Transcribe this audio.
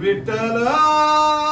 Vitthala